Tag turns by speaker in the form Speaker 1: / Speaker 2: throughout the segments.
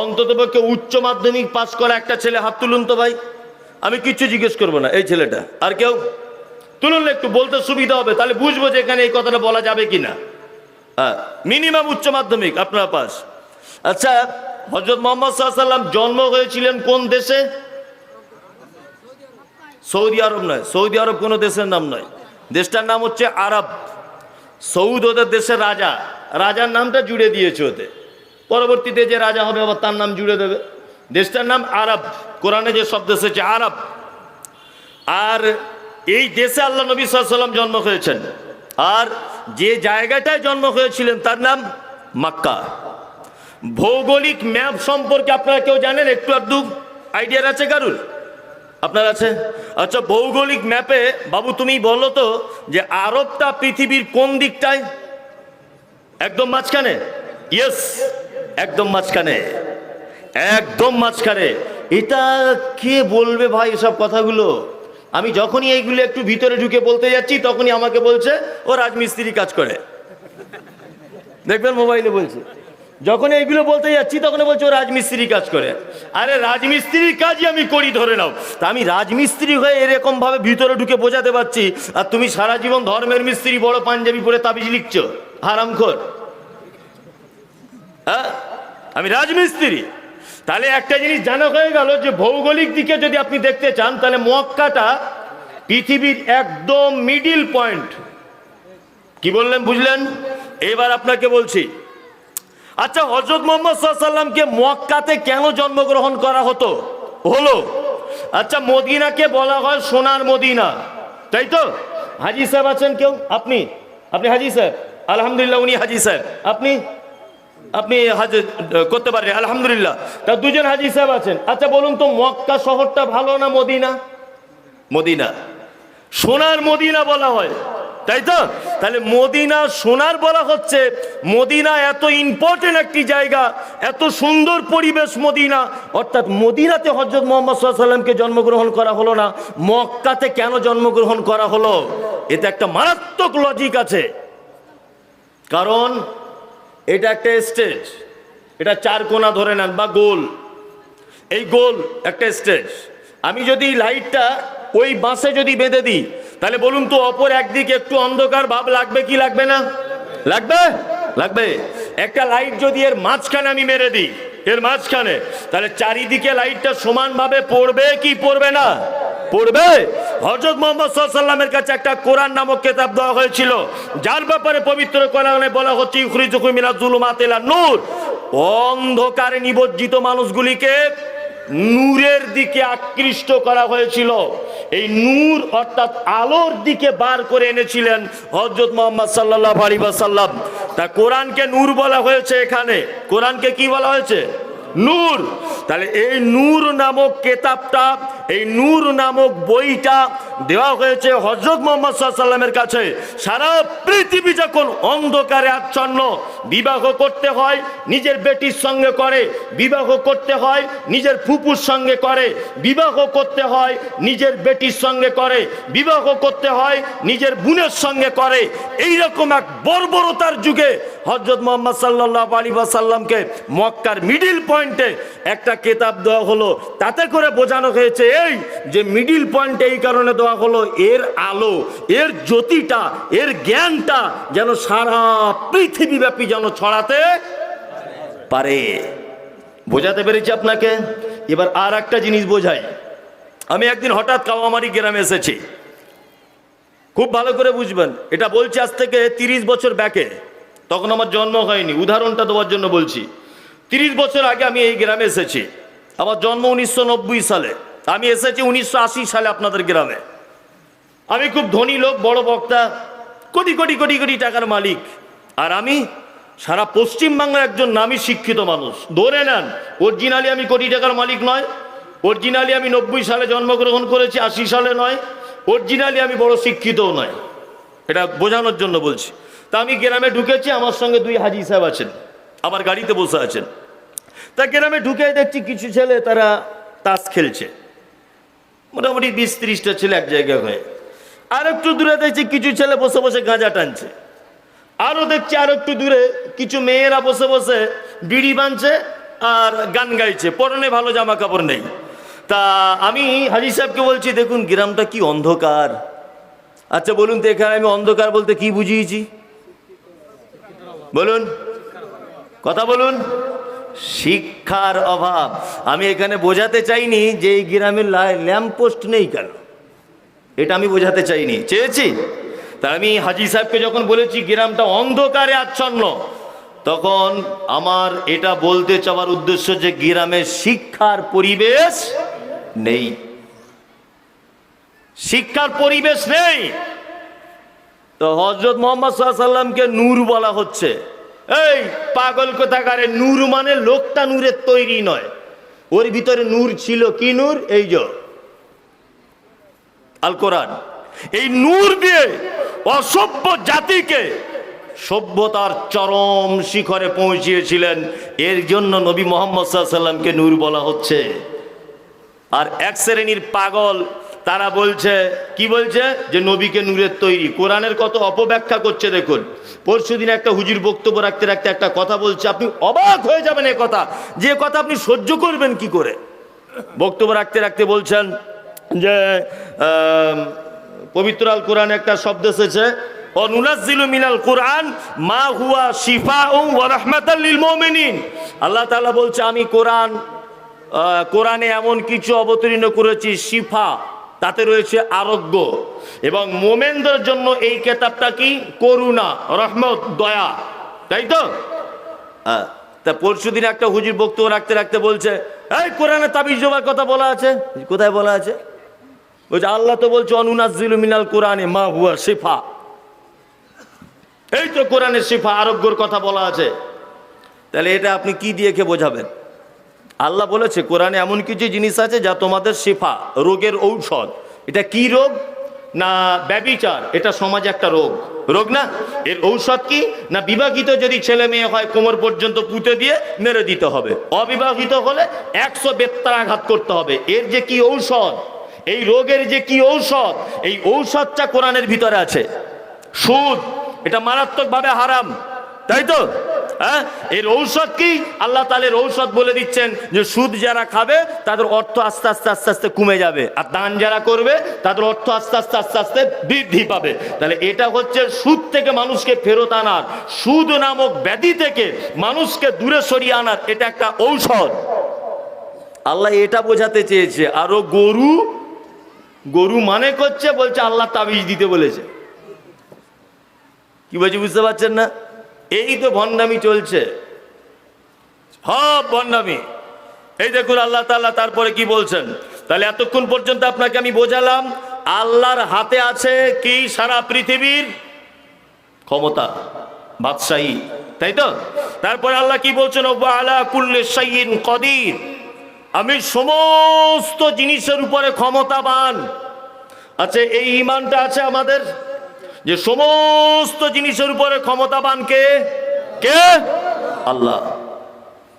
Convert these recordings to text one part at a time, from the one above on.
Speaker 1: অন্তত পক্ষে উচ্চ মাধ্যমিক পাশ করা একটা ছেলে হাত তুলুন তো ভাই। আমি কিচ্ছু জিজ্ঞেস করব না, এই ছেলেটা। আর কেউ? তুলুন একটু, বলতে সুবিধা হবে, তাহলে বুঝব যে এখানে এই কথাটা বলা যাবে কি না হ্যাঁ মিনিমাম উচ্চ মাধ্যমিক, আপনার পাস। আচ্ছা হজরত মোহাম্মদ সাল্লাম জন্ম হয়েছিলেন কোন দেশে? সৌদি আরব নয়, সৌদি আরব কোনো দেশের নাম নয়। দেশটার নাম হচ্ছে আরব। সৌদ ওদের দেশের রাজা। রাজার নামটা জুড়ে দিয়েছে ওতে পরবর্তীতে যে রাজা হবে আবার তার নাম জুড়ে দেবে। দেশটার নাম আরব। কোরআনে যে শব্দ এসেছে, আরব। আর এই দেশে আল্লাহ নবী সাল্লাম জন্ম হয়েছেন। আর যে জায়গাটায় জন্ম হয়েছিলেন, তার নাম মাক্কা। ভৌগোলিক ম্যাপ সম্পর্কে আপনারা কেউ জানেন? একটু আধটু আইডিয়ার আছে কারুর? আপনার আছে? আচ্ছা ভৌগোলিক ম্যাপে, বাবু, তুমি বলো তো যে আরবটা পৃথিবীর কোন দিকটায়? একদম মাঝখানে? ইয়েস একদম মাঝখানে একদম মাঝখানে। এটা কে বলবে ভাই এসব কথাগুলো? আমি যখনই এইগুলো একটু ভিতরে ঢুকে বলতে যাচ্ছি, তখনই আমাকে বলছে, ও রাজমিস্ত্রি কাজ করে। দেখবেন মোবাইলে বলছে। যখন এইগুলো বলতে যাচ্ছি তখন বলছে, ও রাজমিস্ত্রি কাজ করে। আরে রাজমিস্ত্রির কাজই আমি করি, ধরে নাও। তা আমি রাজমিস্ত্রি হয়ে এরকম ভাবে ভিতরে ঢুকে বোঝাতে পারছি, আর তুমি সারা জীবন ধর্মের মিস্ত্রি, বড় পাঞ্জাবি পরে তাবিজ লিখছো, হারামখোর। হ্যাঁ? আমি রাজমিস্ত্রি। তাহলে একটা জিনিস জানা হয়ে গেল যে ভৌগোলিক দিকে যদি আপনি দেখতে চান, তাহলে মক্কাটা পৃথিবীর একদম মিডিল পয়েন্ট কি বললেন, বুঝলেন? এবার আপনাকে বলছি আচ্ছা হজরত মোহাম্মদ সাল্লামকে মক্কাতে কেন জন্মগ্রহণ করা হতো? হলো আচ্ছা মদিনাকে বলা হয় সোনার মদিনা। তাই তো? হাজি সাহেব আছেন কেউ? আপনি? আপনি হাজি সাহেব? আলহামদুলিল্লাহ, উনি হাজি সাহেব। আপনি? আপনি হাজ করতে পারেন আলহামদুলিল্লাহ। তা দুজন হাজি সাহেব আছেন। আচ্ছা বলুন তো মক্কা শহরটা ভালো না মদিনা? মদিনা। সোনার মদিনা বলা হয়। তাই তো? তাহলে মদিনা সোনার বলা হচ্ছে মদিনা এত ইম্পর্টেন্ট একটি জায়গা এত সুন্দর পরিবেশ মদিনা। অর্থাৎ মদিনাতে হজরত মোহাম্মদ সাল্লামকে জন্মগ্রহণ করা হলো না মক্কাতে কেন জন্মগ্রহণ করা হলো? এতে একটা মারাত্মক লজিক আছে। কারণ এটা একটা স্টেজ। এটা চার কোনা ধরে নেন বা গোল। এই গোল একটা স্টেজ। আমি যদি লাইটটা ওই বাঁশে যদি বেঁধে দিই, তাহলে বলুন তো অপর একদিকে একটু অন্ধকার ভাব লাগবে কি লাগবে না? লাগবে? লাগবে। একটা লাইট যদি এর মাঝখানে আমি মেরে দিই, এর মাঝখানে, তাহলে চারিদিকে লাইটটা সমানভাবে পড়বে কি পড়বে না? পড়বে? হজরত মোহাম্মদ সাল্লামের কাছে একটা কোরআন নামক কেতাব দেওয়া হয়েছিল। যার ব্যাপারে পবিত্র কোরআনে বলা হচ্ছে নূর। অন্ধকারে নিবজ্জিত মানুষগুলিকে নূরের দিকে আকৃষ্ট করা হয়েছিল। এই নূর অর্থাৎ আলোর দিকে বার করে এনেছিলেন হজরত মোহাম্মদ সাল্লাহ আলী সাল্লাম তা কোরআনকে নূর বলা হয়েছে এখানে। কোরআনকে কি বলা হয়েছে? নূর। তাহলে এই নূর নামক কেতাবটা, এই নূর নামক বইটা দেওয়া হয়েছে হজরত মোহাম্মদ সাল্লামের কাছে। সারা পৃথিবী যখন অন্ধকারে আচ্ছন্ন বিবাহ করতে হয়, নিজের বেটির সঙ্গে করে, বিবাহ করতে হয়, নিজের ফুপুর সঙ্গে করে, বিবাহ করতে হয়, নিজের বেটির সঙ্গে করে, বিবাহ করতে হয়, নিজের বোনের সঙ্গে করে। এই রকম এক বর্বরতার যুগে হজরত মোহাম্মদ সাল্লাহ আলী সাল্লামকে মক্কার মিডিল পয়েন্টে একটা কেতাব দেওয়া হলো। তাতে করে বোঝানো হয়েছে, এই যে মিডিল পয়েন্টে এই কারণে দেওয়া হলো, এর আলো, এর জ্যোতিটা, এর জ্ঞানটা যেন সারা পৃথিবীব্যাপী যেন ছড়াতে পারে। বোঝাতে পেরেছি আপনাকে? এবার আর একটা জিনিস বোঝাই। আমি একদিন হঠাৎ কাওয়ামারি গ্রামে এসেছি। খুব ভালো করে বুঝবেন, এটা বলছি আজ থেকে তিরিশ বছর ব্যাকে। তখন আমার জন্ম হয়নি, উদাহরণটা দেওয়ার জন্য বলছি। তিরিশ বছর আগে আমি এই গ্রামে এসেছি। আমার জন্ম উনিশশো নব্বই সালে। আমি এসেছি উনিশশো আশি সালে আপনাদের গ্রামে। আমি খুব ধনী লোক, বড় বক্তা, কোটি কোটি কোটি কোটি টাকার মালিক। আর আমি সারা পশ্চিমবাংলার একজন নামী শিক্ষিত মানুষ। ধরে নেন, অরিজিনালি আমি কোটি টাকার মালিক নয়, অরিজিনালি আমি নব্বই সালে জন্মগ্রহণ করেছি, আশি সালে নয়, অরিজিনালি আমি বড় শিক্ষিতও নয়। এটা বোঝানোর জন্য বলছি। তা আমি গ্রামে ঢুকেছি, আমার সঙ্গে দুই হাজি সাহেব আছেন, আমার গাড়িতে বসে আছেন। তা গ্রামে ঢুকে দেখছি কিছু ছেলে, তারা তাস খেলছে। মোটামুটি বিশ ত্রিশটা ছেলে এক জায়গায় হয়ে। আর একটু দূরে দেখছি কিছু ছেলে বসে বসে গাঁজা টানছে। আরও দেখছি, আর একটু দূরে কিছু মেয়েরা বসে বসে বিড়ি বাঁধছে আর গান গাইছে। পরনে ভালো জামা কাপড় নেই। তা আমি হাজি সাহেবকে বলছি, দেখুন, গ্রামটা কি অন্ধকার। আচ্ছা বলুন তো এখানে আমি অন্ধকার বলতে কি বুঝিয়েছি? বলুন। কথা বলুন। শিক্ষার অভাব। আমি এখানে বোঝাতে চাইনি যে এই গ্রামের ল্যাম্প পোস্ট নেই কেন। এটা আমি বোঝাতে চাইনি। চেয়েছি? তা আমি হাজি সাহেবকে যখন বলেছি, গ্রামটা অন্ধকারে আচ্ছন্ন। তখন আমার এটা বলতে চাওয়ার উদ্দেশ্য যে গ্রামে শিক্ষার পরিবেশ নেই। শিক্ষার পরিবেশ নেই। তো হজরত মোহাম্মদ সাল্লামকে নূর বলা হচ্ছে। এই পাগল কোথাকারে? নূর মানে লোকটা নূরের তৈরি নয়। ওর ভিতরে নূর ছিল কি নূর? এই যে আল কোরআন। এই নূর দিয়ে অসভ্য জাতিকে সভ্যতার চরম শিখরে পৌঁছিয়েছিলেন। এর জন্য নবী মোহাম্মদ সাল্লামকে নূর বলা হচ্ছে। আর এক শ্রেণির পাগল, তারা বলছে, কি বলছে? যে নবীকে নূরের তৈরি। কোরআনের কত অপব্যাখ্যা করছে দেখুন। পরশু দিন একটা হুজুর বক্তব্য রাখতে রাখতে একটা কথা বলছে, আপনি অবাক হয়ে যাবেন এ কথা। যে কথা আপনি সহ্য করবেন কি করে? বক্তব্য রাখতে রাখতে বলছেন যে পবিত্র আল কোরআনে একটা শব্দ এসেছে কোরআন মা হুয়া শিফা মুমিনিন। আল্লাহ তাআলা বলছে, আমি এমন কিছু অবতীর্ণ করেছি, শিফা, তাতে রয়েছে আরোগ্য। এবং মোমেনদের জন্য এই কেতাবটা কি? করুণা, রহমত, দয়া। তাই তো? তা পরশু দিন একটা হুজুর বক্তব্য রাখতে রাখতে বলছে, এই কোরআনে তাবিজ কথা বলা আছে? কোথায় বলা আছে? বলছে আল্লাহ তো বলছে অনুনাজিল মিনাল কোরআনে, মা হুয়া শিফা। এই তো কোরআনে শিফা, আরোগ্যর কথা বলা আছে। তাহলে এটা আপনি কি দিয়ে কে বোঝাবেন? আল্লাহ বলেছে, কোরআনে এমন কিছু জিনিস আছে যা তোমাদের শিফা, রোগের ঔষধ। এটা কি রোগ? না ব্যবিচার, এটা সমাজে একটা রোগ। রোগ না? এর ঔষধ কি? না বিবাহিত যদি ছেলে মেয়ে হয়, কোমর পর্যন্ত পুঁতে দিয়ে মেরে দিতে হবে। অবিবাহিত হলে একশো বেত্তারাঘাত করতে হবে। এর যে কি ঔষধ? এই রোগের যে কি ঔষধ, এই ঔষধটা কোরআনের ভিতরে আছে। সুদ, এটা মারাত্মকভাবে হারাম। তাই তো? হ্যাঁ? এর ঔষধ কি? আল্লাহ তালের ঔষধ বলে দিচ্ছেন যে সুদ যারা খাবে, তাদের অর্থ আস্তে আস্তে আস্তে আস্তে কমে যাবে। আর দান যারা করবে, তাদের অর্থ আস্তে আস্তে আস্তে আস্তে বৃদ্ধি পাবে। তাহলে এটা হচ্ছে সুদ থেকে মানুষকে ফেরত আনার। সুদ নামক ব্যাধি থেকে মানুষকে দূরে সরিয়ে আনার এটা একটা ঔষধ। আল্লাহ এটা বোঝাতে চেয়েছে, আরও গরু গরু মানে করছে, বলছে আল্লাহ তাবিজ দিতে বলেছে। কি বলছে বুঝতে পারছেন না? এই তো ভণ্ডামি চলছে। সব ভণ্ডামি। এই দেখুন আল্লাহ তাল্লাহ তারপরে কি বলছেন? তাহলে এতক্ষণ পর্যন্ত আপনাকে আমি বোঝালাম, আল্লাহর হাতে আছে কি সারা পৃথিবীর? ক্ষমতা, বাদশাহী, তাই তো? তারপরে আল্লাহ কি বলছেন? আলা কুল্লি শাইইন কদির। আমি সমস্ত জিনিসের উপরে ক্ষমতাবান। আচ্ছা এই ইমানটা আছে আমাদের? যে সমস্ত জিনিসের উপরে ক্ষমতাবান কে? কে? আল্লাহ।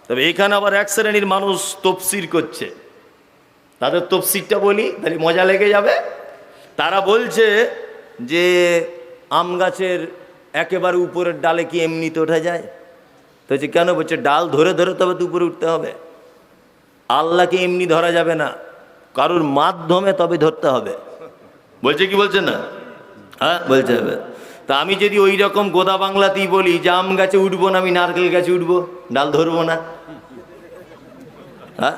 Speaker 1: তবে এখানে আবার এক শ্রেণির মানুষ তফসির করছে। তাদের তফসিরটা বলি, তাহলে মজা লেগে যাবে। তারা বলছে যে আম গাছের একেবারে উপরের ডালে কি এমনিতে ওঠা যায়? তো কেন বলছে, ডাল ধরে ধরে তবে তো উপরে উঠতে হবে। আল্লাহকে এমনি ধরা যাবে না। কারোর মাধ্যমে তবে ধরতে হবে। বলছে কি বলছে না? হ্যাঁ বলছে। হবে তা আমি যদি ওই রকম গোদা বাংলাতেই বলি যে আম গাছে উঠবো না, আমি নারকেল গাছে উঠবো, ডাল ধরবো না। হ্যাঁ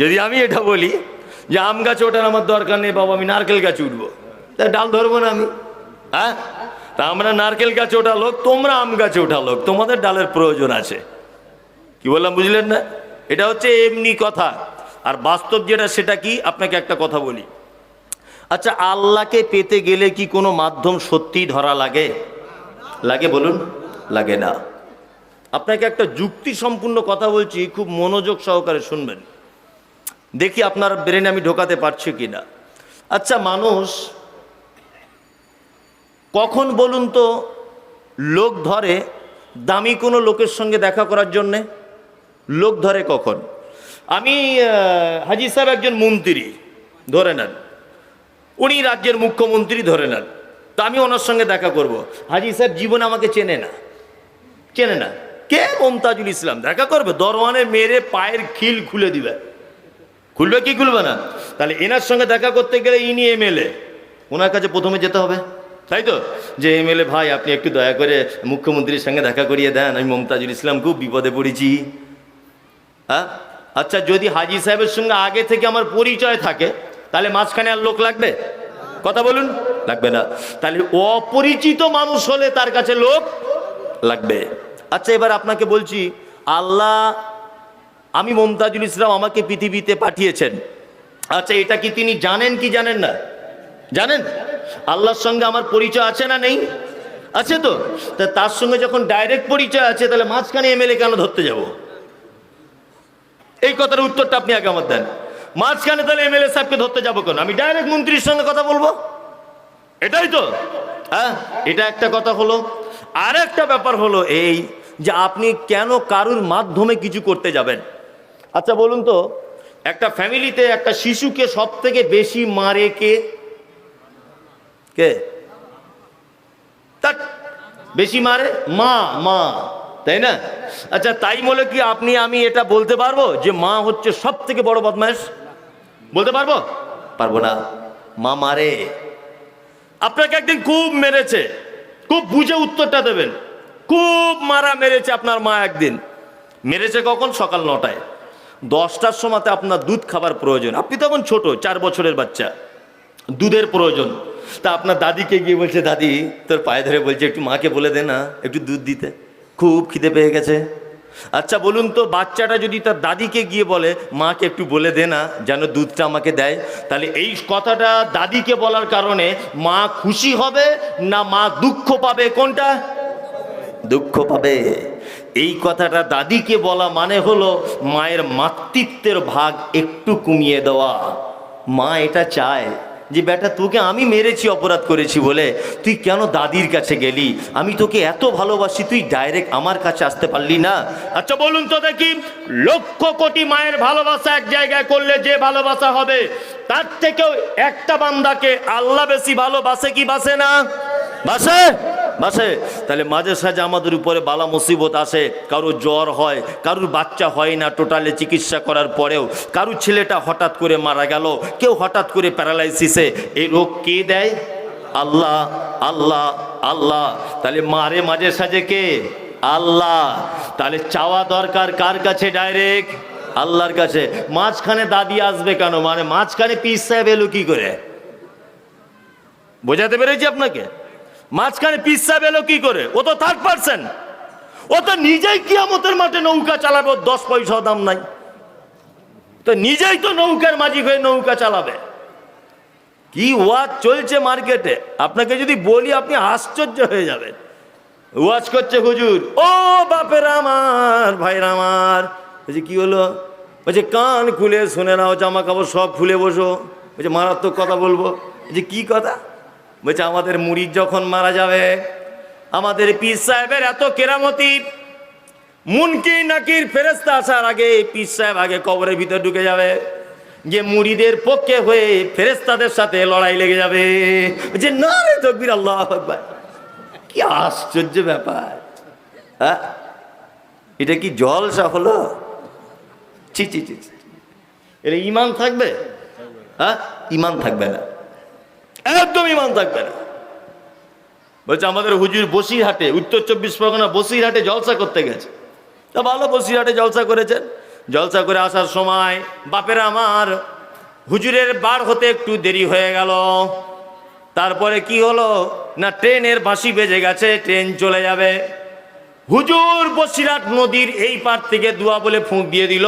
Speaker 1: যদি আমি এটা বলি যে আম গাছে ওঠার আমার দরকার নেই বাবা, আমি নারকেল গাছে উঠবো। তা ডাল ধরবো না আমি। হ্যাঁ তা আমরা নারকেল গাছে ওঠা লোক, তোমরা আম গাছে ওঠা লোক, তোমাদের ডালের প্রয়োজন আছে। কি বললাম, বুঝলেন না? এটা হচ্ছে এমনি কথা। আর বাস্তব যেটা, সেটা কি? আপনাকে একটা কথা বলি। আচ্ছা আল্লাহকে পেতে গেলে কি কোনো মাধ্যম সত্যিই ধরা লাগে? লাগে বলুন, লাগে না। আপনাকে একটা যুক্তি সম্পূর্ণ কথা বলছি, খুব মনোযোগ সহকারে শুনবেন। দেখি আপনার ব্রেনে আমি ঢোকাতে পারছি কি না আচ্ছা মানুষ, কখন বলুন তো, লোক ধরে দামি কোনো লোকের সঙ্গে দেখা করার জন্যে? লোক ধরে কখন? আমি হাজি সাহেব একজন মন্ত্রী, ধরে নেন। উনি রাজ্যের মুখ্যমন্ত্রী, ধরে নেন। তা আমি ওনার সঙ্গে দেখা করব। হাজি সাহেব জীবনে আমাকে চেনে না। চেনে না। কে মমতাজুল ইসলাম? দেখা করবে। দরওয়ানে মেরে পায়ের খিল খুলে দিবে। খুলবে কি খুলবে না? তাহলে এনার সঙ্গে দেখা করতে গেলে ইনি এমএলএ ওনার কাছে প্রথমে যেতে হবে। তাই তো? যে এমএলএ ভাই, আপনি একটু দয়া করে মুখ্যমন্ত্রীর সঙ্গে দেখা করিয়ে দেন। আমি মমতাজুল ইসলাম খুব বিপদে পড়েছি। হ্যাঁ? আচ্ছা যদি হাজি সাহেবের সঙ্গে আগে থেকে আমার পরিচয় থাকে, তাহলে মাঝখানে আর লোক লাগবে? কথা বলুন। লাগবে না। তাহলে অপরিচিত মানুষ হলে তার কাছে লোক লাগবে। আচ্ছা এবার আপনাকে বলছি, আল্লাহ, আমি মমতাজুল ইসলাম আমাকে পৃথিবীতে পাঠিয়েছেন। আচ্ছা এটা কি তিনি জানেন কি জানেন না? জানেন? আল্লাহর সঙ্গে আমার পরিচয় আছে না নেই? আছে তো? তার সঙ্গে যখন ডাইরেক্ট পরিচয় আছে, তাহলে মাঝখানে এমএলএ কেন ধরতে যাব? এই কথার উত্তরটা আপনি আগে আমার দেন। মাঝখানে তাহলে এমএলএ সাহেবকে ধরতে যাব কেন? আমি ডাইরেক্ট মন্ত্রীর সঙ্গে কথা বলব? এটাই তো। হ্যাঁ এটা একটা কথা হলো। আর একটা ব্যাপার হলো এই যে আপনি কেন কারুর মাধ্যমে কিছু করতে যাবেন? আচ্ছা বলুন তো, একটা ফ্যামিলিতে একটা শিশুকে সব থেকে বেশি মারে কে? কে? তার বেশি মারে? মা মা। তাই না? আচ্ছা তাই বলে কি আপনি, আমি এটা বলতে পারব যে মা হচ্ছে সব থেকে বড় বদমাস বলতে পারব? পারব না। মা মারে। আপনাকে একদিন খুব মেরেছে। খুব বুঝে উত্তরটা দেবেন। খুব মারা মেরেছে আপনার মা একদিন। মেরেছে কখন? সকাল নটায়। দশটার সময়তে আপনার দুধ খাবার প্রয়োজন। আপনি তখন ছোট, চার বছরের বাচ্চা। দুধের প্রয়োজন। তা আপনার দাদিকে গিয়ে বলছে, দাদি, তোর পায়ে ধরে বলছে, একটু মাকে বলে দে না, একটু দুধ দিতে। খুব খিদে পেয়ে গেছে। আচ্ছা বলুন তো, বাচ্চাটা যদি তার দাদিকে গিয়ে বলে, মাকে একটু বলে দে না, যেন দুধটা আমাকে দেয়, তাহলে এই কথাটা দাদিকে বলার কারণে মা খুশি হবে না মা দুঃখ পাবে? কোনটা? দুঃখ পাবে। এই কথাটা দাদিকে বলা মানে হলো মায়ের মাতৃত্বের ভাগ একটু কমিয়ে দেওয়া। মা এটা চায়। যে বেটা, তোকে আমি মেরেছি, অপরাধ করেছি বলে। তুই কেন দাদির কাছে গেলি? আমি তোকে এত ভালোবাসি, তুই ডাইরেক্ট আমার কাছে আসতে পারলি না। আচ্ছা বলুন তো দেখি, লক্ষ কোটি মায়ের ভালোবাসা এক জায়গায় করলে যে ভালোবাসা হবে, তার থেকেও একটা বান্দাকে আল্লাহ বেশি ভালোবাসে কি বাসে না? বাসে? বাসে তাহলে মাঝে সাঝে আমাদের উপরে বালা মুসিবত আসে, কারোর জ্বর হয়, কারুর বাচ্চা হয় না টোটালে চিকিৎসা করার পরেও, কারুর ছেলেটা হঠাৎ করে মারা গেল, কেউ হঠাৎ করে প্যারালাইসিসে এই রোগ কে দেয়? আল্লাহ আল্লাহ আল্লাহ। তাহলে মারে মাঝে সাঝে কে? আল্লাহ। তাহলে চাওয়া দরকার কার কাছে ডাইরেক্ট আল্লাহর কাছে। মাঝখানে দাদি আসবে কেন? মানে মাঝখানে পিস সাহেব এলো কি করে? বোঝাতে পেরেছি আপনাকে? মাঝখানে পিসা এলো কি করে? ও তো থার্ড পার্সন ও তো নিজেই কিয়ামতের মাঠে নৌকা চালাবে দশ পয়সা দাম নাই। তো নিজেই তো নৌকার মাঝি হয়ে নৌকা চালাবে। কি ওয়াজ চলছে মার্কেটে? আপনাকে যদি বলি আপনি আশ্চর্য হয়ে যাবেন। ওয়াজ করছে হুজুর, ও বাপের আমার ভাইরা আমার। বলছে, কি হলো? বলছে, কান খুলে শুনে নাও, জামা কাপড় সব খুলে বসো। বলছে, মারাত্মক কথা বলব। বলছে, কি কথা? বলছে, আমাদের মুড়ির যখন মারা যাবে, আমাদের পীর সাহেবের এত কেরামতি মুনকি নাকির ফেরেস্তা আসার আগে পীর সাহেব আগে কবরের ভিতর ঢুকে যাবে যে মুড়িদের পক্ষে হয়ে ফেরেস্তাদের সাথে লড়াই লেগে যাবে। যে না রে তকবির, আল্লাহ কি আশ্চর্য ব্যাপার। হ্যাঁ? এটা কি জলসা হলো? ছি ছি ছি। এটা ইমান থাকবে? হ্যাঁ? ইমান থাকবে না। একদম ইমান থাকবে না। বলছে, আমাদের হুজুর বসিরহাটে, উত্তর চব্বিশ পরগনা বসিরহাটে জলসা করতে গেছে। তা ভালো বসিরহাটে জলসা করেছেন। জলসা করে আসার সময়, বাপের আমার হুজুরের বার হতে একটু দেরি হয়ে গেল। তারপরে কি হলো? না, ট্রেনের বাঁশি বেজে গেছে, ট্রেন চলে যাবে। হুজুর বসিরহাট নদীর এই পার থেকে দুয়া বলে ফুঁক দিয়ে দিল।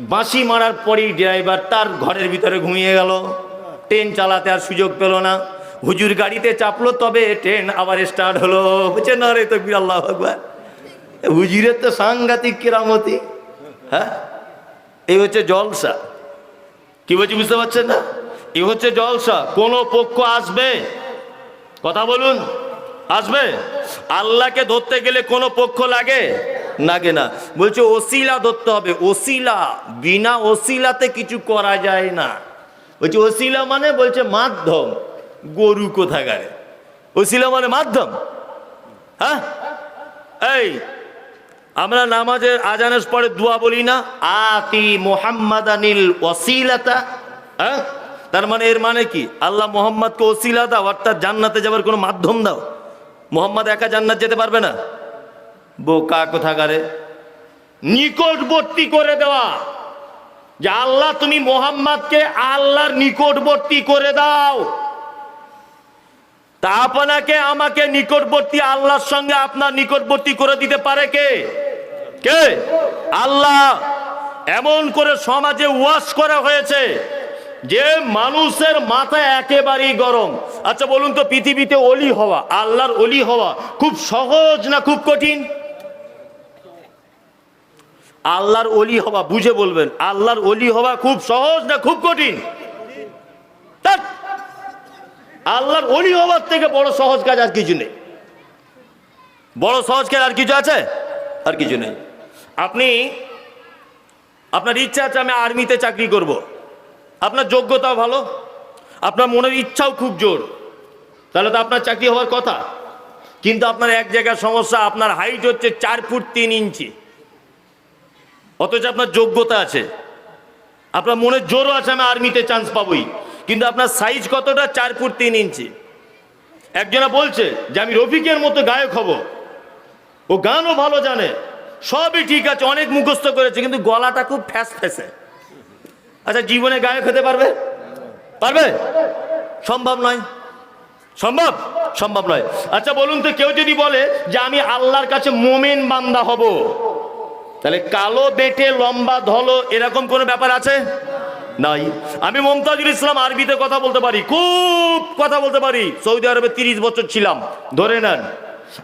Speaker 1: বাঁশি মারার পরেই ড্রাইভার তার ঘরের ভিতরে ঘুমিয়ে গেল। ট্রেন চালাতে আর সুযোগ পেল না। হুজুর গাড়িতে চাপলো, তবে ট্রেন আবার স্টার্ট হলো। বুঝছে না রে তো আল্লাহ ভগবান হুজুরের তো সাংঘাতিক কেরামতি। হ্যাঁ? এই হচ্ছে জলসা। কি বলছি বুঝতে পারছেন না? এ হচ্ছে জলসা। কোন পক্ষ আসবে? কথা বলুন। আসবে? আল্লাহকে ধরতে গেলে কোনো পক্ষ লাগে? লাগে না। বলছে, ওসিলা ধরতে হবে। ওসিলা। বিনা ওসিলাতে কিছু করা যায় না। বলছে ওসিলা মানে বলছে মাধ্যম, গরু কোথাকারে? ওসিলা মানে মাধ্যম। হ্যাঁ? এই, আমরা নামাজের আজানের পরে দোয়া বলি না, আতি মোহাম্মদ আনিল ওসিলাতা হ্যাঁ? তার মানে এর মানে কি? আল্লাহ মোহাম্মদকে ওসিলা দাও, অর্থাৎ জান্নাতে যাবার কোনো মাধ্যম দাও। মোহাম্মদ একা জান্নাত যেতে পারবে না? বোকা কোথাকারে? নিকটবর্তী করে দেওয়া। যে আল্লাহ, তুমি মোহাম্মদকে আল্লাহর নিকটবর্তী করে দাও। তা আপনাকে, আমাকে নিকটবর্তী আল্লাহর সঙ্গে আপনার নিকটবর্তী করে দিতে পারে কে? কে? আল্লাহ এমন করে সমাজে ওয়াশ করা হয়েছে যে মানুষের মাথা একেবারেই গরম। আচ্ছা বলুন তো, পৃথিবীতে অলি হওয়া, আল্লাহর অলি হওয়া খুব সহজ না খুব কঠিন? আল্লাহর অলি হওয়া, বুঝে বলবেন, আল্লাহর অলি হওয়া খুব সহজ না খুব কঠিন। আল্লাহর অলি হওয়ার থেকে বড় সহজ কাজ আর কিছু নেই। বড় সহজ কাজ আর কিছু আছে? আর কিছু নেই। আপনি, আপনার ইচ্ছা আছে আমি আর্মিতে চাকরি করব। আপনার যোগ্যতাও ভালো। আপনার মনের ইচ্ছাও খুব জোর। তাহলে তো আপনার চাকরি হওয়ার কথা। কিন্তু আপনার এক জায়গার সমস্যা, আপনার হাইট হচ্ছে চার ফুট তিন ইঞ্চি। অথচ আপনার যোগ্যতা আছে। আপনার মনের জোরও আছে, আমি আর্মিতে চান্স পাবই। কিন্তু আপনার সাইজ কতটা? চার ফুট তিন ইঞ্চি। একজনা বলছে যে, আমি রফিকের মতো গায়ক হব। ও গানও ভালো জানে। সবই ঠিক আছে, অনেক মুখস্থ করেছে, কিন্তু গলাটা খুব ফ্যাস ফ্যাসে আচ্ছা জীবনে গায়ক হতে পারবে? পারবে? সম্ভব নয়। সম্ভব? সম্ভব নয়। আচ্ছা বলুন তো, কেউ যদি বলে যে, আমি আল্লাহর কাছে মোমেন বান্দা হব তাহলে কালো বেটে লম্বা ধলো এরকম কোনো ব্যাপার আছে? নাই। আমি মমতাজুল ইসলাম আরবিতে কথা বলতে পারি, খুব কথা বলতে পারি। সৌদি আরবে তিরিশ বছর ছিলাম, ধরে নেন।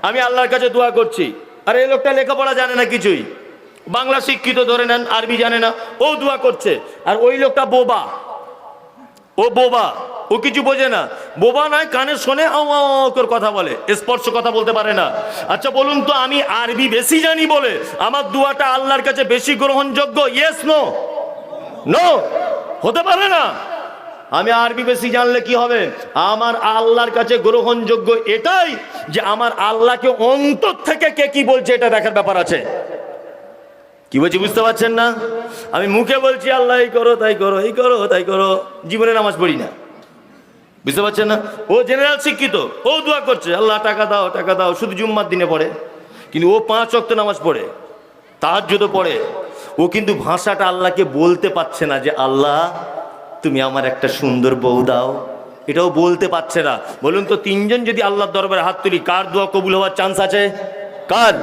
Speaker 1: আমি আল্লাহর কাছে দোয়া করছি। আর এই লোকটা লেখাপড়া জানে না কিছুই। বাংলা শিক্ষিত ধরে নেন, আরবি জানে না। ও দোয়া করছে। আর ওই লোকটা বোবা। ও বোবা, ও কিছু বোঝে না। বোবা নয়, কানে শোনে করে কথা বলে। স্পর্শ কথা বলতে পারে না। আচ্ছা বলুন তো, আমি আরবি বেশি জানি বলে আমার দুয়াটা আল্লাহর কাছে বেশি গ্রহণযোগ্য? ইয়েস নো নো হতে পারে না। আমি আরবি বেশি জানলে কি হবে? আমার আল্লাহর কাছে গ্রহণযোগ্য এটাই যে আমার আল্লাহকে অন্তর থেকে কে কি বলছে, এটা দেখার ব্যাপার আছে। কি বলছি, বুঝতে পারছেন না? আমি মুখে বলছি, আল্লাহ, এই করো, তাই করো, এই করো, তাই করো। জীবনে নামাজ পড়ি না। বুঝতে পারছেন না? ও জেনারেল শিক্ষিত, ও দোয়া করছে, আল্লাহ টাকা দাও টাকা দাও, শুধু জুম্মার দিনে পড়ে। কিন্তু ও পাঁচ অক্ত নামাজ পড়ে তার তাহাজ্জুদও পড়ে। ও কিন্তু ভাষাটা আল্লাহকে বলতে পারছে না যে, আল্লাহ, তুমি আমার একটা সুন্দর বউ দাও। এটাও বলতে পারছে না। বলুন তো, তিনজন যদি আল্লাহর দরবারে হাত তুলি, কার দোয়া কবুল হওয়ার চান্স আছে? কার?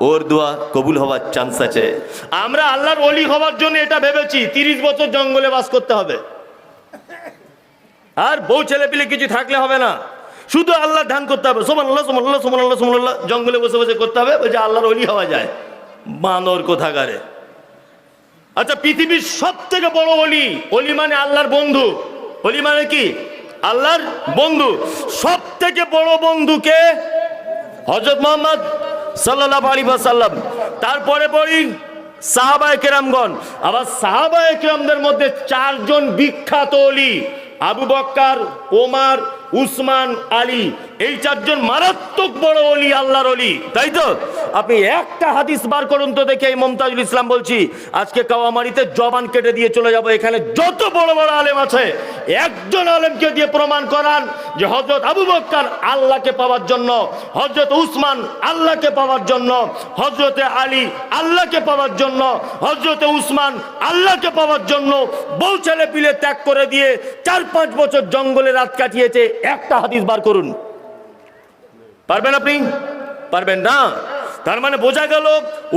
Speaker 1: ওর দোয়া কবুল হওয়ার চান্স আছে। আমরা আল্লাহর অলি হওয়ার জন্য এটা ভেবেছি, তিরিশ বছর জঙ্গলে বাস করতে হবে। আর বউ ছেলে পিলে কিছু থাকলে হবে না। শুধু আল্লাহ ধ্যান করতে হবে। সোমান আল্লাহ সোমান আল্লাহ সোমান আল্লাহ সোমান আল্লাহ জঙ্গলে বসে বসে করতে হবে। বলছে, আল্লাহর অলি হওয়া যায়। বানর কোথাকারে? আচ্ছা পৃথিবীর সব থেকে বড় অলি অলি মানে আল্লাহর বন্ধু। অলি মানে কি? আল্লাহর বন্ধু। সব থেকে বড় বন্ধুকে হজরত মোহাম্মদ সাল্লাহ আলী সাল্লাম তারপরে পড়ি সাহাবা কেরামগণ। আবার সাহাবা কেরামদের মধ্যে চারজন বিখ্যাত অলি আবু বক্কার, ওমার, উসমান, আলী, এই চারজন মারাত্মক বড় অলি, আল্লাহর অলি। তাই তো? আপনি একটা হাদিস বার করুন তো দেখে এই মমতাজুল ইসলাম বলছি, আজকে কাওয়ামারিতে জবান কেটে দিয়ে চলে যাব। এখানে যত বড় বড় আলেম আছে, একজন আলেমকে দিয়ে প্রমাণ করান যে হজরত আবু বক্কার আল্লাহকে পাওয়ার জন্য হজরত উসমান আল্লাহকে পাওয়ার জন্য হজরতে আলী আল্লাহকে পাওয়ার জন্য হজরতে উসমান আল্লাহকে পাওয়ার জন্য বউ ছেলে পিলে ত্যাগ করে দিয়ে চার পাঁচ বছর জঙ্গলে রাত কাটিয়েছে। একটা হাদিস বার করুন। পারবেন আপনি? পারবেন না? তার মানে বোঝা গেল,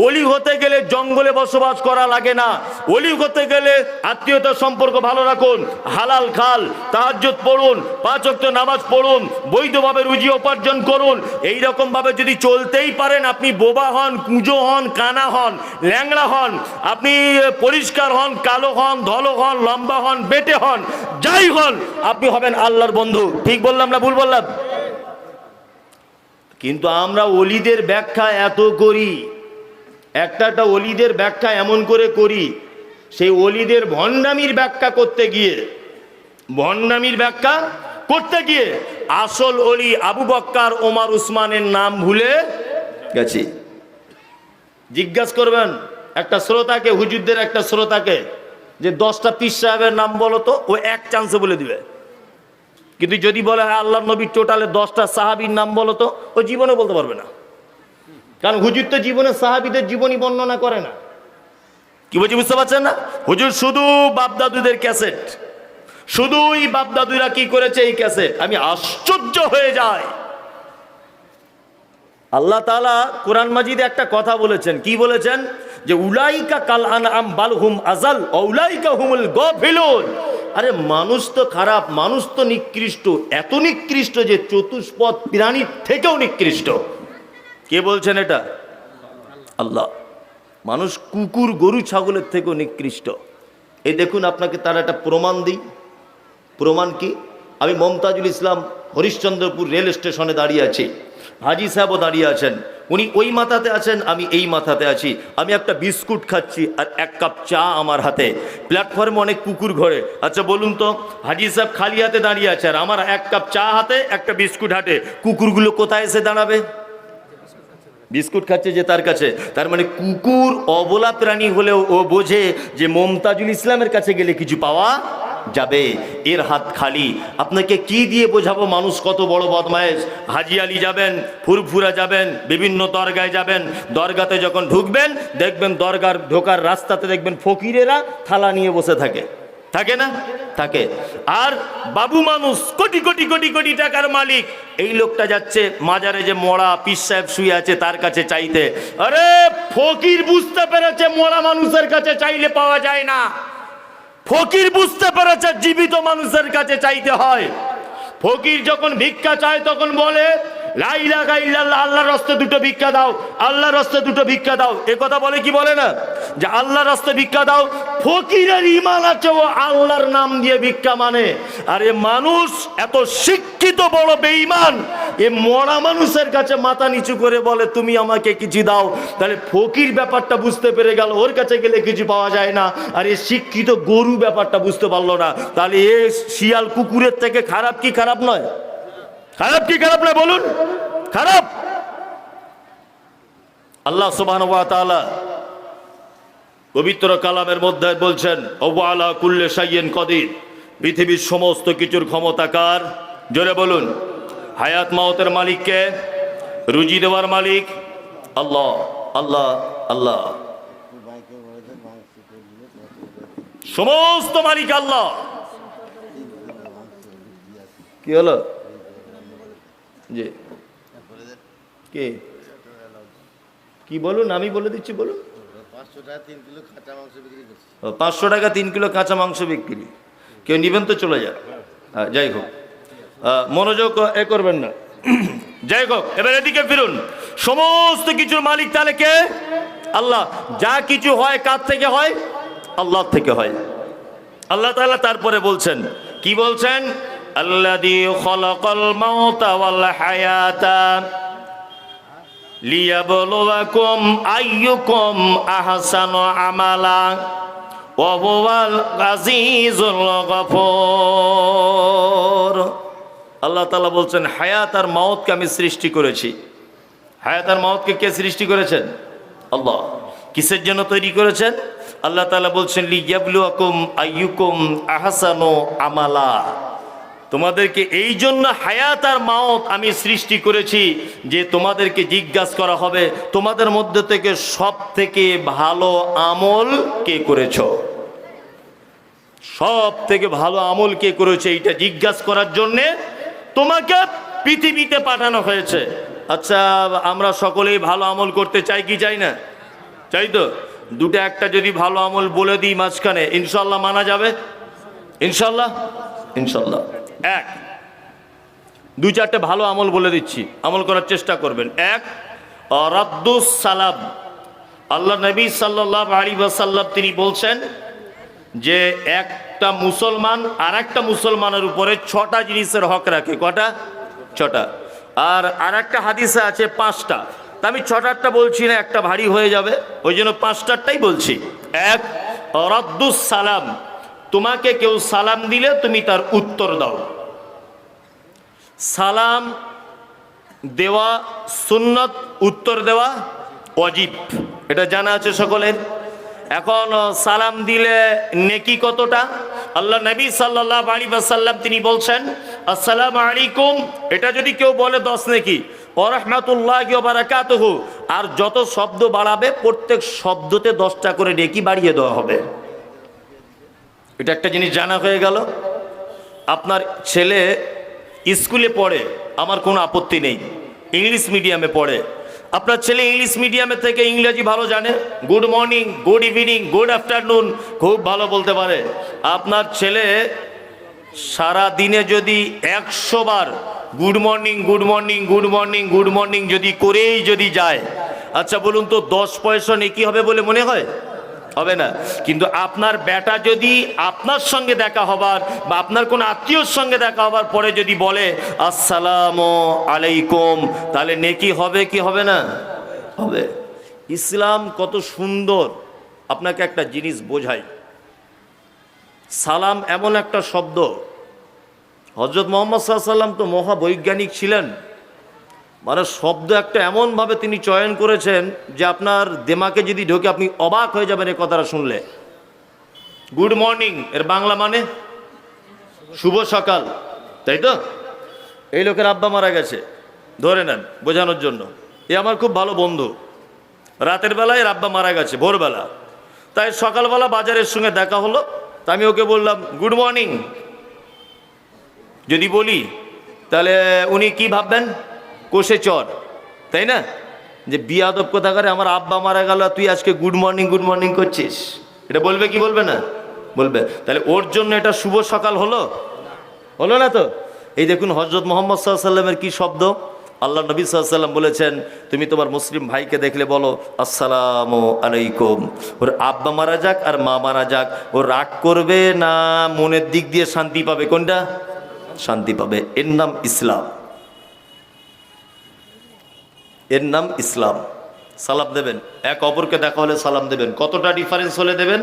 Speaker 1: অলি হতে গেলে জঙ্গলে বসবাস করা লাগে না। অলি হতে গেলে আত্মীয়তার সম্পর্ক ভালো রাখুন, হালাল খাল, তাহাজ্জুদ পড়ুন, পাঁচ ওয়াক্ত নামাজ পড়ুন, বৈধভাবে রুজি উপার্জন করুন। এই ভাবে যদি চলতেই পারেন, আপনি বোবা হন, কুঁজো হন, কানা হন, ল্যাংড়া হন, আপনি পরিষ্কার হন, কালো হন, ধলো হন, লম্বা হন, বেটে হন, যাই হন, আপনি হবেন আল্লাহর বন্ধু। ঠিক বললাম না ভুল বললাম? কিন্তু আমরা অলিদের ব্যাখ্যা এত করি, একটা একটা অলিদের ব্যাখ্যা এমন করে করি, সেই অলিদের ভণ্ডামির ব্যাখ্যা করতে গিয়ে, ভণ্ডামির ব্যাখ্যা করতে গিয়ে আসল অলি আবু বক্কার, ওমার উসমানের নাম ভুলে গেছি। জিজ্ঞাসা করবেন একটা শ্রোতাকে, হুজুরদের একটা শ্রোতাকে, যে দশটা পীর সাহেবের নাম বলো তো, ও এক চান্সে বলে দিবে। কিন্তু যদি বলে হ্যাঁ, আল্লাহ নবীর টোটালে দশটা সাহাবির নাম বলো তো ও জীবনে বলতে পারবে না। কারণ হুজুর তো জীবনে সাহাবিদের জীবনী বর্ণনা করে না। কি বলছি বুঝতে পারছেন না? হুজুর শুধু বাপদাদুদের ক্যাসেট। শুধুই বাপদাদুরা কি করেছে এই ক্যাসেট? আমি আশ্চর্য হয়ে যায় আল্লাহ তাআলা কোরআন মাজিদে একটা কথা বলেছেন। কি বলেছেন? যে উলাইকা কাল আন আম বালহুম আজাল উলাইকা হুমুল গফিলুন। আরে মানুষ তো খারাপ, মানুষ তো নিকৃষ্ট। এত নিকৃষ্ট যে চতুষ্পদ প্রাণীর থেকেও নিকৃষ্ট। কে বলছেন এটা? আল্লাহ। মানুষ কুকুর, গরু, ছাগলের থেকেও নিকৃষ্ট। এই দেখুন আপনাকে তার একটা প্রমাণ দিই। প্রমাণ কি? আমি মমতাজুল ইসলাম হরিশ্চন্দ্রপুর রেল স্টেশনে দাঁড়িয়ে আছি। হাজি সাহেবও দাঁড়িয়ে আছেন। উনি ওই মাথাতে আছেন, আমি এই মাথাতে আছি। আমি একটা বিস্কুট খাচ্ছি আর এক কাপ চা আমার হাতে। প্ল্যাটফর্মে অনেক কুকুর ঘরে। আচ্ছা বলুন তো, হাজি সাহেব খালি হাতে দাঁড়িয়ে আছে আর আমার এক কাপ চা হাতে, একটা বিস্কুট হাতে। কুকুরগুলো কোথায় এসে দাঁড়াবে? বিস্কুট খাচ্ছে যে তার কাছে। তার মানে কুকুর অবলা প্রাণী হলেও ও বোঝে যে মমতাজুল ইসলামের কাছে গেলে কিছু পাওয়া যাবে। এর হাত খালি। আপনাকে কি দিয়ে বোঝাবো মানুষ কত বড় বদমায়েশ? হাজি আলী যাবেন, ফুরফুরা যাবেন, বিভিন্ন দরগায় যাবেন। দরগাতে যখন ঢুকবেন, দেখবেন দরগার ঢোকার রাস্তাতে দেখবেন ফকিরেরা থালা নিয়ে বসে থাকে। থাকে না? থাকে। আর বাবু মানুষ, কোটি কোটি কোটি কোটি টাকার মালিক। এই লোকটা যাচ্ছে মাজারে যে মরা পিস সাহেব শুয়ে আছে তার কাছে চাইতে। আরে, ফকির বুঝতে পেরেছে মরা মানুষের কাছে চাইলে পাওয়া যায় না। ফকির বুঝতে পেরেছে জীবিত মানুষের কাছে চাইতে হয়। ফকির যখন ভিক্ষা চায় তখন বলে আল্লাহর রাস্তায় দুটো ভিক্ষা দাও, আল্লাহর রাস্তায় দুটো ভিক্ষা দাও। এ কথা বলে কি বলে না? যে আল্লাহর রাস্তায় ভিক্ষা দাও, ফকিরের ইমান আছে ও আল্লাহর নাম দিয়ে ভিক্ষা মানে। আর মানুষ এত শিক্ষিত বড় বেঈমান, এ মরা মানুষের কাছে মাথা নিচু করে বলে, তুমি আমাকে কিছু দাও। তাহলে ফকির ব্যাপারটা বুঝতে পেরে গেল, ওর কাছে গেলে কিছু পাওয়া যায় না। আর এ শিক্ষিত গরু ব্যাপারটা বুঝতে পারল না। তাহলে এ শিয়াল কুকুরের থেকে খারাপ কি খারাপ নয়? খারাপ কি খারাপ না বলুন? খারাপ। আল্লাহ সুবহান ওয়া তাআলা পবিত্র কালামের মধ্যে বলছেন ওয়ালা কুল্লে সাইয়েন কদির। পৃথিবীর সমস্ত কিছুর ক্ষমতাকার জোরে বলুন। হায়াত মাওতের মালিককে রুজি দেওয়ার মালিক? আল্লাহ আল্লাহ আল্লাহ। সমস্ত মালিক আল্লাহ। কি হলো? জি কে? কি বলুন? আমি বলে দিচ্ছি বলুন।
Speaker 2: পাঁচশো টাকা তিন কিলো কাঁচা মাংস বিক্রি
Speaker 1: কেউ নিবেন তো চলে যান। যাই হোক। মনোযোগ এ করবেন না। যাই হোক এবার এদিকে ফিরুন। সমস্ত কিছুর মালিক তাহলে কে? আল্লাহ। যা কিছু হয় কার থেকে হয়? আল্লাহ থেকে হয়। আল্লাহ তাআলা তারপরে বলছেন। কি বলছেন? খলাকাল মাউতা ওয়াল হায়াতা লিয়াবলুয়াকুম আইয়ুকুম আহসানু আমালা ওয়া হুয়াল আজিজুল আল্লাহ তাআলা বলছেন, হায়াত আর মাউতকে আমি সৃষ্টি করেছি। হায়াত আর মাউতকে কে সৃষ্টি করেছেন? আল্লাহ। কিসের জন্য তৈরি করেছেন? আল্লাহ তালা বলছেন, লিয়াবলুয়াকুম আইয়ুকুম আহসানু আমালা। তোমাদেরকে এই জন্য হায়াত আর মাওত আমি সৃষ্টি করেছি যে তোমাদেরকে জিজ্ঞাসা করা হবে, তোমাদের মধ্যে থেকে সব থেকে ভালো আমল কে করেছ? সব থেকে ভালো আমল কে করেছে এইটা জিজ্ঞাসা করার জন্যে তোমাকে পৃথিবীতে পাঠানো হয়েছে। আচ্ছা আমরা সকলেই ভালো আমল করতে চাই কি চাই না? চাই তো? দুটো একটা যদি ভালো আমল বলে দিই মাঝখানে, ইনশাল্লাহ মানা যাবে? ইনশাল্লাহ? ইনশাল্লাহ। এক। দু চারটে ভালো আমল বলে দিচ্ছি। আমল করার চেষ্টা করবেন। এক সালাম। আল্লাহ নবী সাল্লাহ আলী ওয়াসাল্লাম তিনি বলছেন যে, একটা মুসলমান আর একটা মুসলমানের উপরে ছটা জিনিসের হক রাখে। কটা? ছটা। আর আর একটা হাদিসে আছে পাঁচটা। তা আমি ছটারটা বলছি না, একটা ভারী হয়ে যাবে। ওই জন্য পাঁচটারটাই বলছি। এক সালাম। তোমাকে কেউ সালাম দিলে তুমি তার উত্তর দাও। সালাম দেওয়া সুন্নত, উত্তর দেওয়া অজিব এটা জানা আছে সকলের? এখন সালাম দিলে নেকি কতটা? আল্লাহ নবী সাল্লাহ আলী সাল্লাম তিনি বলছেন, আসসালাম আলাইকুম। এটা যদি কেউ বলে দশ নেকি আর যত শব্দ বাড়াবে, প্রত্যেক শব্দতে দশটা করে নেকি বাড়িয়ে দেওয়া হবে। এটা একটা জিনিস জানা হয়ে গেল। আপনার ছেলে স্কুলে পড়ে, আমার কোনো আপত্তি নেই। ইংলিশ মিডিয়ামে পড়ে। আপনার ছেলে ইংলিশ মিডিয়ামে থেকে ইংরেজি ভালো জানে। Good morning good evening good afternoon খুব ভালো বলতে পারে। আপনার ছেলে সারা দিনে যদি একশো বার good morning good morning good morning good morning যদি করেই যদি যায় আচ্ছা বলুন তো, দশ পয়সা নেকি হবে বলে মনে হয়? হবে না। কিন্তু আপনার বেটা যদি আপনার সঙ্গে দেখা হবার বা আপনার কোনো আত্মীয়র সঙ্গে দেখা হবার পরে যদি বলে, আসসালাম আলাইকুম তাহলে নেকি হবে কি হবে না? হবে। ইসলাম কত সুন্দর। আপনাকে একটা জিনিস বোঝাই। সালাম এমন একটা শব্দ। হজরত মোহাম্মদ সাল্লাম তো মহাবৈজ্ঞানিক ছিলেন। মানে শব্দ একটা এমনভাবে তিনি চয়ন করেছেন যে আপনার দেমাকে যদি ঢোকে আপনি অবাক হয়ে যাবেন এ কথাটা শুনলে। গুড মর্নিং, এর বাংলা মানে শুভ সকাল, তাই তো? এই লোকের আব্বা মারা গেছে, ধরে নেন, বোঝানোর জন্য। এ আমার খুব ভালো বন্ধু। রাতের বেলায় এর আব্বা মারা গেছে, ভোরবেলা। তাই সকালবেলা বাজারের সঙ্গে দেখা হলো, তা আমি ওকে বললাম, গুড মর্নিং। যদি বলি, তাহলে উনি কি ভাববেন? কোষে চর, তাই না? যে বিয়াদব করে আমার আব্বা মারা গেল, তুই আজকে গুড মর্নিং গুড মর্নিং করছিস? এটা বলবে কি বলবে না? বলবে। তাহলে ওর জন্য এটা শুভ সকাল হলো? হলো না তো? এই দেখুন হজরত মোহাম্মদ সাল্লামের কি শব্দ? আল্লাহ নবী সাল্লাম বলেছেন, তুমি তোমার মুসলিম ভাইকে দেখলে বলো, আসসালামু আলাইকুম। ওর আব্বা মারা যাক আর মা মারা যাক, ও রাগ করবে না, মনের দিক দিয়ে শান্তি পাবে। কোনটা? শান্তি পাবে। এর নাম ইসলাম। এর নাম ইসলাম। সালাম দেবেন। এক অপরকে দেখা হলে সালাম দেবেন। কতটা ডিফারেন্স হলে দেবেন?